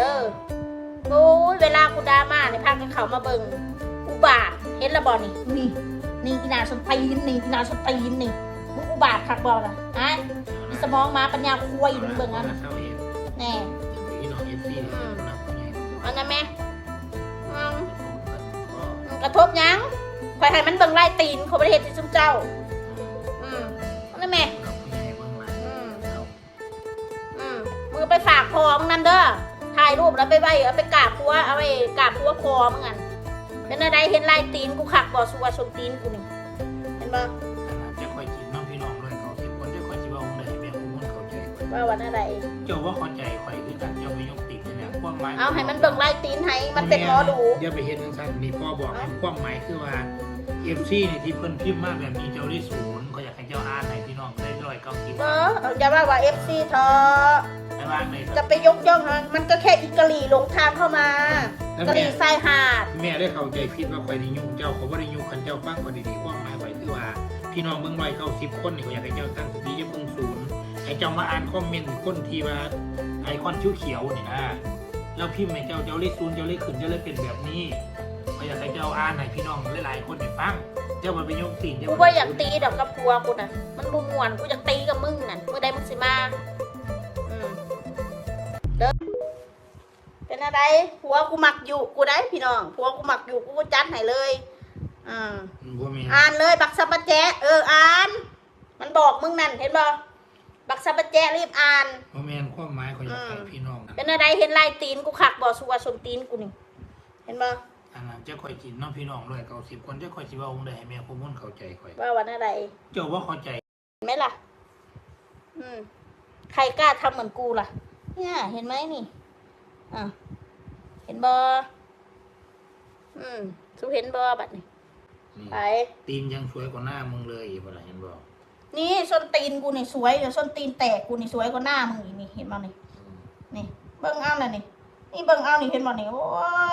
เด้อโอ้ยเวลากูดราม่าเนี่ยพากันเขามาเบิ่งอุบาทเห็นและบ่นี่นี่นี่อีนาสนตีนนี่อีนาสนตีนนี่มึงอุบาทคักบ่ล่ะฮะมีสมองมาปัญญาคุยมึงเบิ่งอันเศร้าเองแน่พี่น้องเอฟซีเนี่ยคนละคนใหญ่อันนั้นแม่อืมก็กระทบหยังข่อยให้มันเบิ่งไล่ตีนเขาประเทศที่ซุมเจ้า อืมอันนั้นแม่เราคนใหญ่เบื้องหลังเราอืมมึงไปฝากพอมึงนั่นเด้อถ่ายรูปแล้วไปไว้เอาไปกราบพัวเอาไปกราบพัวพอมึงอันเป็นอะไรเห็นลายตีนกูขักบ่สัวชมตีนกูนี่เห็นบ่จะคอยจีบน้องพี่น้องเลยเขาสิบคนจะคอยจีบว่าองค์ใดแม่คุ้มเข้าใจว่าวันอะไรเจ้าว่าเข้าใจคอยคือกันเจ้าไปยกติดเนี่ยความหมายเอาให้มันเบิ่งลายตีนให้มันเป็นหมอดูอย่าไปเห็นทั้งสั้นนี่พ่อบอกความหมายคือว่า เอฟซีเนี่ยที่เพิ่นพิมพ์มาแบบนี้เจ้าได้ศูนย์เขาอยากให้เจ้าอ่านให้พี่น้องได้ร้อยเก้าสิบเออเอาอย่าว่าว่า FC เธอแต่ว่าในจะไปยกย่องมันมันก็แค่อีกะหรี่หลงทางเข้ามากะหรี่ทรายหาด แม่ได้เข้าใจผิดว่าคอยได้ยุ่งเจ้าเขาบ่ได้ยุ่งคันเจ้าฟังคนดีๆความหมายไว้คือว่า พี่น้องเบิ่งร้อยเก้าสิบคนนี่เขาอยากให้เจ้าตั้งสติอย่าเพิ่งศูนย์ให้เจ้ามาอ่านคอมเมนต์คนที่ว่าไอคอนเขียวๆนี่นะแล้วพิมพ์ให้เจ้าเจ้าเลขศูนย์เจ้าเลขขึ้นเจ้าเลขเป็นแบบนี้ เขาอยากให้เจ้าอ่านให้พี่น้องหลายๆคนได้ฟังเจ้ามันไปยกตีนเจ้ากูว่าอยากตีดอกกับผัวกูน่ะ มันบุมวนกูอยากตีกับมึงน่ะเมื่อใดมึงสิมาอืมเด้อเป็นอะไรผัวกูมักอยู่กูได้พี่น้องผัวกูมักอยู่กูก็จัดให้เลยอ่าบ่แม่นอ่านเลยบักซับปะแจเอออ่าน มันบอกมึงนั่นเห็นบ่บักซับปะแจรีบอ่านบ่แม่นความหมายเขาอยากให้พี่น้องเป็นอะไรเห็นลายตีนกูขักบ่สัวสมตีนกูนี่เห็นบ่อั นนั้นจะคอยกินน้องพี่น้องร้อยเก้าสิบคนจะคอยสิว่าองค์ใดให้แม่คุ้มเข้าใจคอย ว่าวันอะไร เจ้าว่าเข้าใจเห็นไหมล่ะ อืม ใครกล้าทำเหมือนกูล่ะ เนี่ย เห็นไหมนี่ อะ เห็นบออืมสุเห็นบอบัดนี่นี่ไป ตีนยังสวยกว่าหน้ามึงเลยบ่ล่ะเห็นบ่นี่ส้นตีนกูนี่สวยเดี๋ยวส้นตีนแตกกูนี่สวยกว่าหน้ามึงอีกนี่เห็นบ่นี่ นี่ เบิ่งเอาน่ะนี่ นี่เบิ่งเอานี่เห็นบ่นี่ โอ้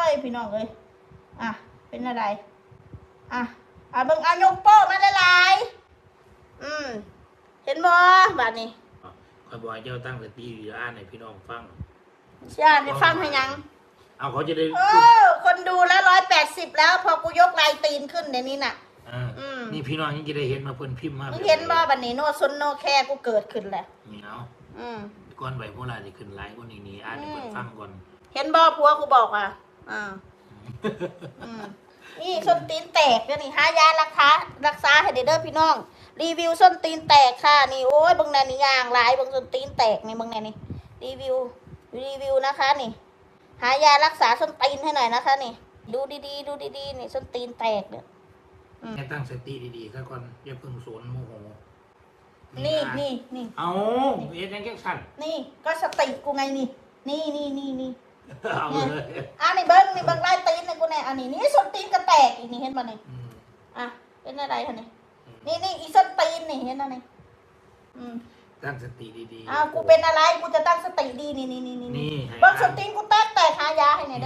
ย พี่น้องเอ้ย อะ เป็นอะไร อะ อะเบิ่งเอายกโป้มาละลายๆอืม เห็นบ่บัดนี้คอยบอกให้เจ้าตั้งสติอยู่อ่านให้พี่น้องฟังญาติไปฟังให้ยัง เอาเขาจะได้เออคนดูแล้วร้อยแปดสิบแล้ว พอกูยกลายตีนขึ้นเดี๋ยวนี้น่ะอ่าอืมนี่พี่น้องยังจะได้เห็นมาเพิ่นพิมพ์มามึงเห็นบ่บันนี้โนซุนโนแค่กูเกิดขึ้นแหละนี่เอาอืมก่อนไว้พวกเราจะขึ้นไลฟ์กว่านี้นี่อ่านให้เพิ่นอืมฟังก่อน เห็นบ่ผัวกูบอกอะอ่า อืมนี่ส้นตีนแตกเดี๋ยวนี่หายารักษารักษาให้เด้อพี่น้อง รีวิวส้นตีนแตกค่ะนี่โอ้ยเบางแนนี่ยางหลายเบางส้นตีนแตกนี่เบางแนนี่รีวิวรีวิวนะคะนี่ หายารักษาส้นตีนให้หน่อยนะคะ นี่ ดูดีๆ ดูดีๆนี่ส้นตีนแตกเนี่ยให้ตั้งสติดีๆซะก่อนอย่าเพิ่งสนโมโหนี่ะนี่นี่เอาเอ็ดยังแค่สั่นนี่ก็สติกูไงนี่ นี่นี่นี่นี่ เอาเลยอะนี่เบิ้งนี่เบิ้งไล่ตีนนี่กูแน่อันนี้นี่ส้นตีนก็แตกอีกนี่เห็นป่ะนี่อืมอะเป็นอะไรคะนี่นี่นี่อีส้นตีนนี่เห็นป่ะนี่อืมตั้งสติดีๆอ้าวกูเป็นอะไรกูจะตั้งสติดีนี่นี่นี่นี่นี่ให้เบิ้งอ่านส้นตีนกูแตกแตกหายาให้หน่อยเด้อ